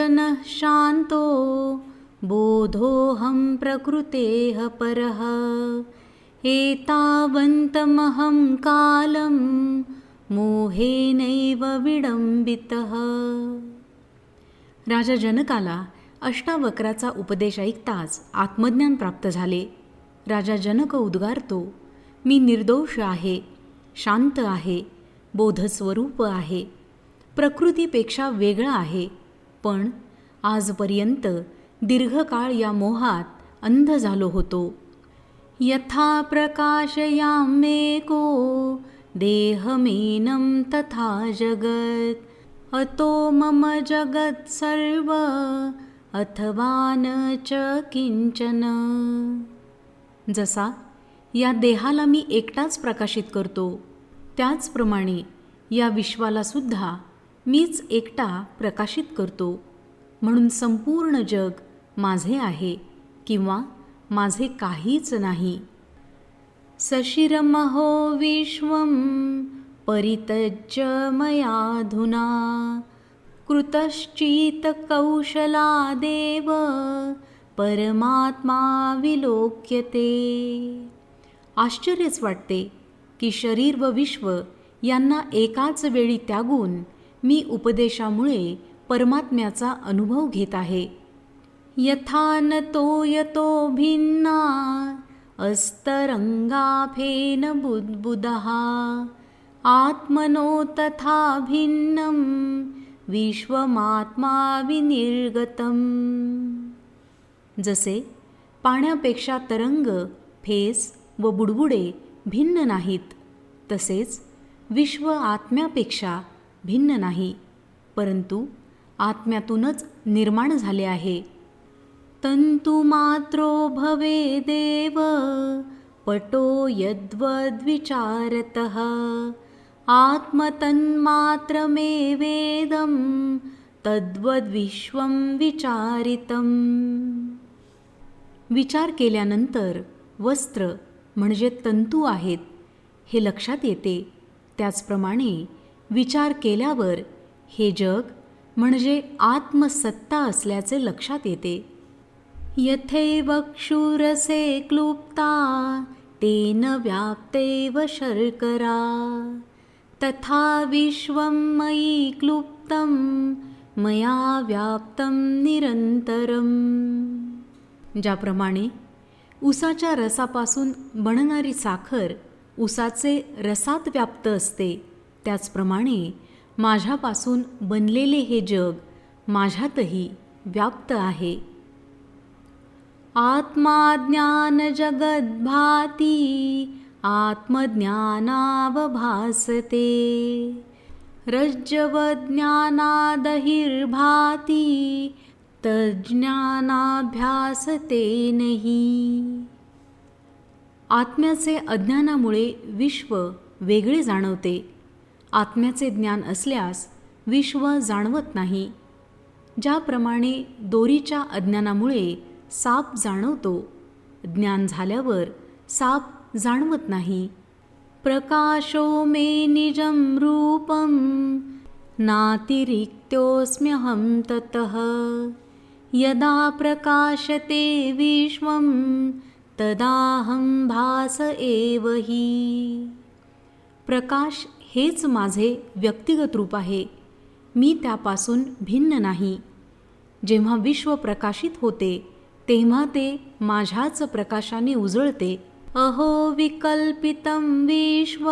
जनः शान्तो बोधोऽहं प्रकृतेः परः। एतावन्तमहं कालं मोहेनैव विडम्बितः। राजा जनकाला अष्टावक्राचा उपदेश ऐकताच आत्मज्ञान प्राप्त झाले। राजा जनक उद्गारतो मी निर्दोष आहे शांत आहे बोधस्वरूप आहे प्रकृतीपेक्षा वेगळा आहे पण आजपर्यंत दीर्घकाळ या मोहात अंध झालो होतो. यथा प्रकाशयामेको देहमेनं तथा जगत् अतो मम जगत् सर्व अथवा न च किंचन। जसा या देहाला मी एकटाच प्रकाशित करतो त्याचप्रमाणे या विश्वाला सुद्धा मीच एकटा प्रकाशित करतो. म्हणून संपूर्ण जग माझे आहे किंवा माझे काहीच नाही. सशिरमहो विश्वं परितज्य मयाधुना देव परमात्मा विलोक्यते. आश्चर्यच वाटते की शरीर व विश्व यांना एकाच वेळी त्यागून मी उपदेशामुळे परमात्म्याचा अनुभव घेत आहे. यथान तो यतो भिन्ना अस्तरङ्गाफेन बुद्बुदः आत्मनो तथा भिन्नं विश्वमात्मा विनिर्गतम। जसे पाण्यापेक्षा तरंग फेस व बुडबुडे भिन्न नाहीत तसेच विश्व आत्म्यापेक्षा भिन्न नाही परंतु आत्म्यातूनच निर्माण झाले आहे. तन्तुमात्रो भवेदेव पटो यद्वद्विचारतः. आत्मतन्मात्रमेवेदं तद्वद्विश्वं विचारितम्. विचार केल्यानंतर वस्त्र म्हणजे तंतू आहेत हे लक्षात येते. त्याचप्रमाणे विचार केल्यावर हे जग म्हणजे आत्मसत्ता असल्याचे लक्षात येते. यथैव क्षुरसे क्लुप्ता तेन व्याप्तेव शर्करा तथा विश्वं मयि क्लुप्तं मया व्याप्तं निरंतरम ज्याप्रमाणे उसाच्या रसापासून बनणारी साखर उसाचे रसात व्याप्त असते त्याचप्रमाणे माझ्यापासून बनलेले हे जग माझ्यातही व्याप्त आहे. आत्मा ज्ञानजगद्भाती आत्मज्ञानावभासते. रज्जवज्ञानादहिर्भाती तज्ज्ञानाभ्यासते नाही. आत्म्याचे अज्ञानामुळे विश्व वेगळे जाणवते. आत्म्याचे ज्ञान असल्यास विश्व जाणवत नाही. ज्याप्रमाणे दोरीच्या अज्ञानामुळे साप जाणवतो ज्ञान झाल्यावर साप जाणवत नाही. प्रकाशो मे निजं रूपं नातिरिक्तोऽस्म्यहं ततः. यदा प्रकाशते विश्वं तदाहं भास एव हि. प्रकाश हेच माझे व्यक्तिगत रूप आहे. मी त्यापासून भिन्न नाही. जेव्हा विश्व प्रकाशित होते तेव्हा ते माझ्याच प्रकाशाने उजळते. अहो विकल्पितं विश्व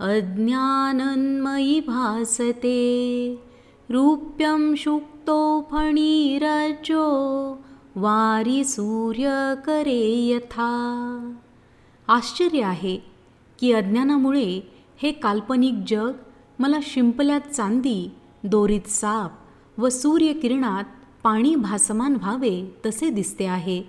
अज्ञानन्मयी भासते. रूप्यं शुक्तो फणीरजो वारी सूर्यकरे यथा. आश्चर्य आहे की अज्ञानामुळे हे काल्पनिक जग मला शिंपल्यात चांदी दोरीत साप व सूर्यकिरणात पाणी भासमान व्हावे तसे दिसते आहे.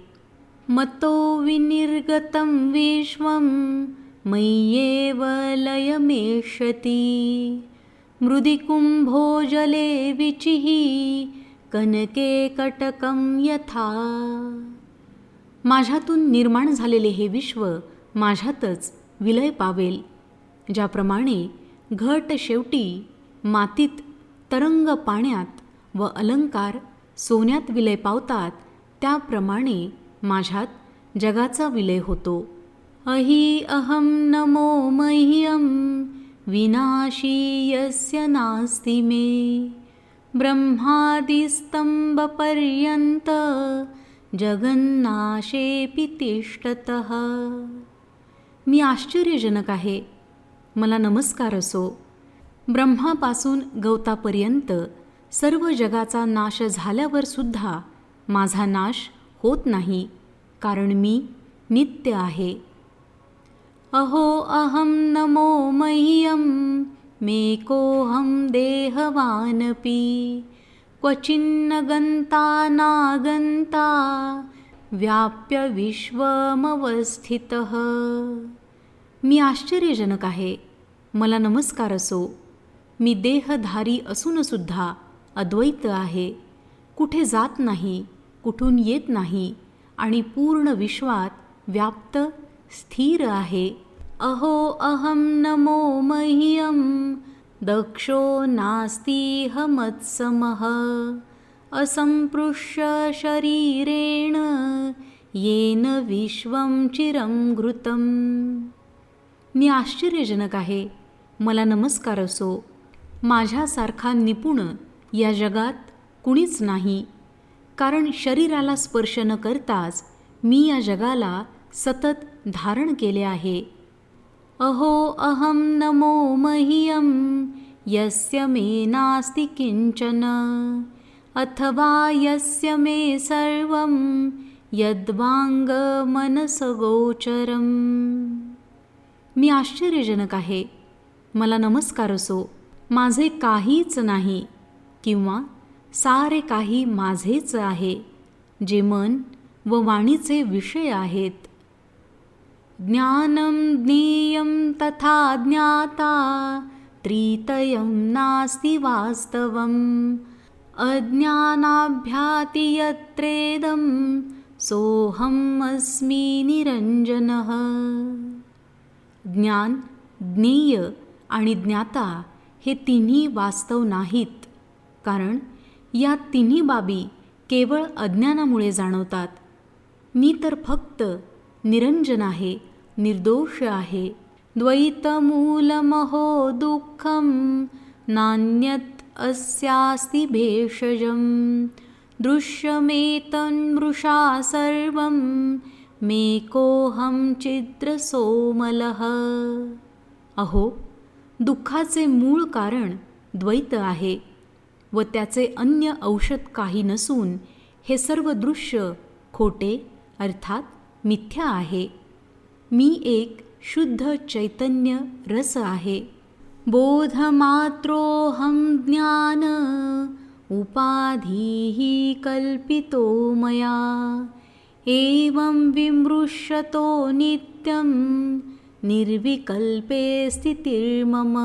मतो विनिर्गतं विश्वं मय्येव लयमेष्यति मृदिकुम्भो जले विचिः कनके कटकं यथा. माझ्यातून निर्माण झालेले हे विश्व माझ्यातच विलय पावेल. ज्याप्रमाणे घट शेवटी मातीत तरंग पाण्यात व अलंकार सोन्यात विलय पावतात त्याप्रमाणे माझ्यात जगाचा विलय होतो. अहि अहम नमो मह्यम विनाशी यस्य नास्ति मे। ब्रह्मादिस्तंभपर्यंत जगन्नाशेपि तिष्ठतः। मी आश्चर्यजनक आहे मला नमस्कार असो. ब्रह्मापासून गवतापर्यंत सर्व जगाचा नाश झाल्यावर सुद्धा माझा नाश होत नाही कारण मी नित्य आहे. अहो अहं नमो मह्यं मेकोऽहं देहवानपि क्वचिन्न गन्ता नागन्ता व्याप्य विश्वमवस्थितः। मी आश्चर्यजनक आहे. मला नमस्कार असो. मी देहधारी असूनसुद्धा अद्वैत आहे. कुठे जात नाही कुठून येत नाही आणि पूर्ण विश्वात व्याप्त स्थिर आहे. अहो अहं नमो मह्यं. दक्षो नास्तीह मत्समः असंपृश्य शरीरेण येन विश्वं चिरं घृतम् मी आश्चर्यजनक आहे. मला नमस्कार असो. माझ्यासारखा निपुण या जगात कुणीच नाही. कारण शरीराला स्पर्श न करताच मी या जगाला सतत धारण केले आहे. अहो अहं नमो मह्यं यस्य मे नास्ति किंचन अथवा यस्य मे सर्वं यद्वाङ्गमनसगोचरम्। मी आश्चर्यजनक आहे. मला नमस्कार असो. माझे काहीच नाही किंवा सारे काही माझेच आहे जे मन व वाणीचे विषय आहेत. ज्ञानं ज्ञेयं तथा ज्ञाता त्रितयं नास्ति वास्तवम्। अज्ञानाभ्याति यत्रेदं सोऽहम् अस्मि निरञ्जनः। ज्ञान ज्ञेय आणि ज्ञाता हे तिन्ही वास्तव नाहीत. कारण या तिन्ही बाबी केवळ अज्ञानामुळे जाणवतात. मी तर फक्त निरंजन आहे निर्दोष आहे. द्वैतमूलमहो दुःखं नान्यत् अस्यास्ति भेषजं दृश्यमेतन्मृषा सर्वं मेकोऽहं चिद्रसोमलः अहो दुःखाचे मूळ कारण द्वैत आहे व त्याचे अन्य औषध काही नसून हे सर्व दृश्य खोटे अर्थात मिथ्या आहे. मी एक शुद्ध चैतन्य रस आहे. बोधमात्रोऽहं ज्ञान उपाधीः कल्पितो मया। एवं विमृशतो नित्यं निर्विकल्पे स्थितिर्मम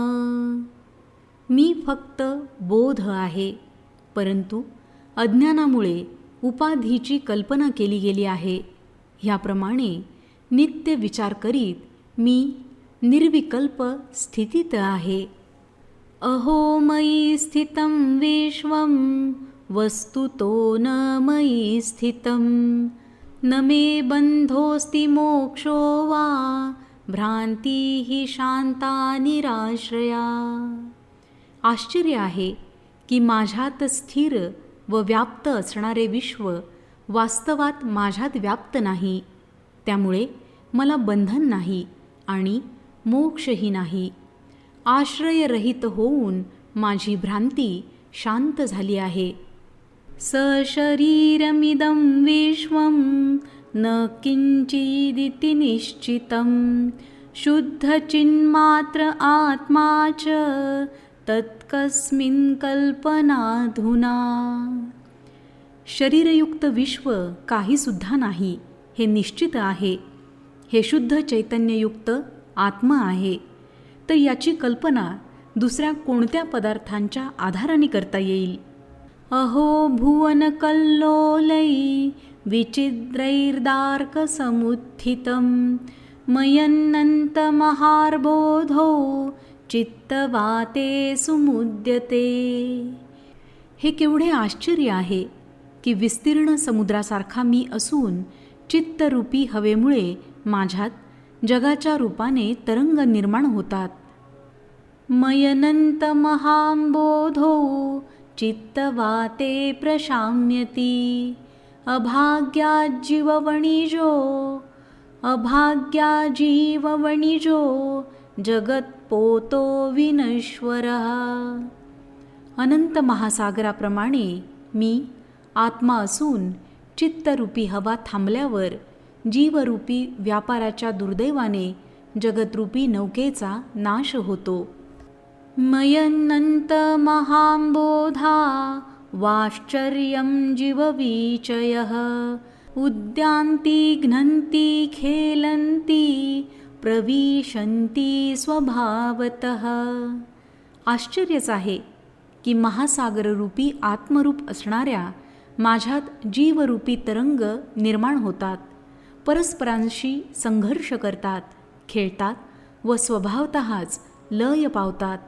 मी फक्त बोध आहे परंतु अज्ञानामुळे उपाधीची कल्पना केली गेली आहे. ह्याप्रमाणे नित्य विचार करीत मी निर्विकल्प स्थितीत आहे. अहो मयी स्थितं विश्वं वस्तुतो न मयी स्थितं। न मे बन्धोऽस्ति मोक्षो वा भ्रांती ही शांता निराश्रया। आश्चर्य आहे की माझ्यात स्थिर व व्याप्त असणारे विश्व वास्तवात माझ्यात व्याप्त नाही. त्यामुळे मला बंधन नाही आणि मोक्षही नाही. आश्रयरहित होऊन माझी भ्रांती शांत झाली आहे. सशरीरमिदं विश्वं न किञ्चिदिति निश्चितं। शुद्धचिन्मात्र आत्मा च तत्कस्मिन् कल्पनाधुना। शरीरयुक्त विश्व काहीसुद्धा नाही हे निश्चित आहे. हे शुद्ध चैतन्ययुक्त आत्मा आहे. तर याची कल्पना दुसऱ्या कोणत्या पदार्थांच्या आधाराने करता येईल? अहो भुवनकल्लोलै विचिद्रैर्दार्कसमुत्थितं मयन्नन्तमहार्बोधो चित्तवाते सुमुद्यते। हे केवढे आश्चर्य आहे की विस्तीर्ण समुद्रासारखा मी असून चित्तरूपी हवेमुळे माझ्यात जगाच्या रूपाने तरंग निर्माण होतात। मयनंत महांबोधो चित्तवाते प्रशाम्यती। अभाग्या जीववणिजो अभाग्या जीववणिजो जगत्पोतो विनश्वर। अनंत महासागराप्रमाणे मी आत्मा असून चित्तरूपी हवा थांबल्यावर जीवरूपी व्यापाराच्या दुर्दैवाने जगतरूपी नौकेचा नाश होतो. मयन्नंत वाश्चर्यं जीववीचयः। उद्यान्ति घ्नन्ति खेलन्ति प्रविशन्ति स्वभावतः। आश्चर्यच आहे की महासागररूपी आत्मरूप असणाऱ्या माझ्यात जीवरूपी तरंग निर्माण होतात परस्परांशी संघर्ष करतात खेळतात व स्वभावतःच लय पावतात.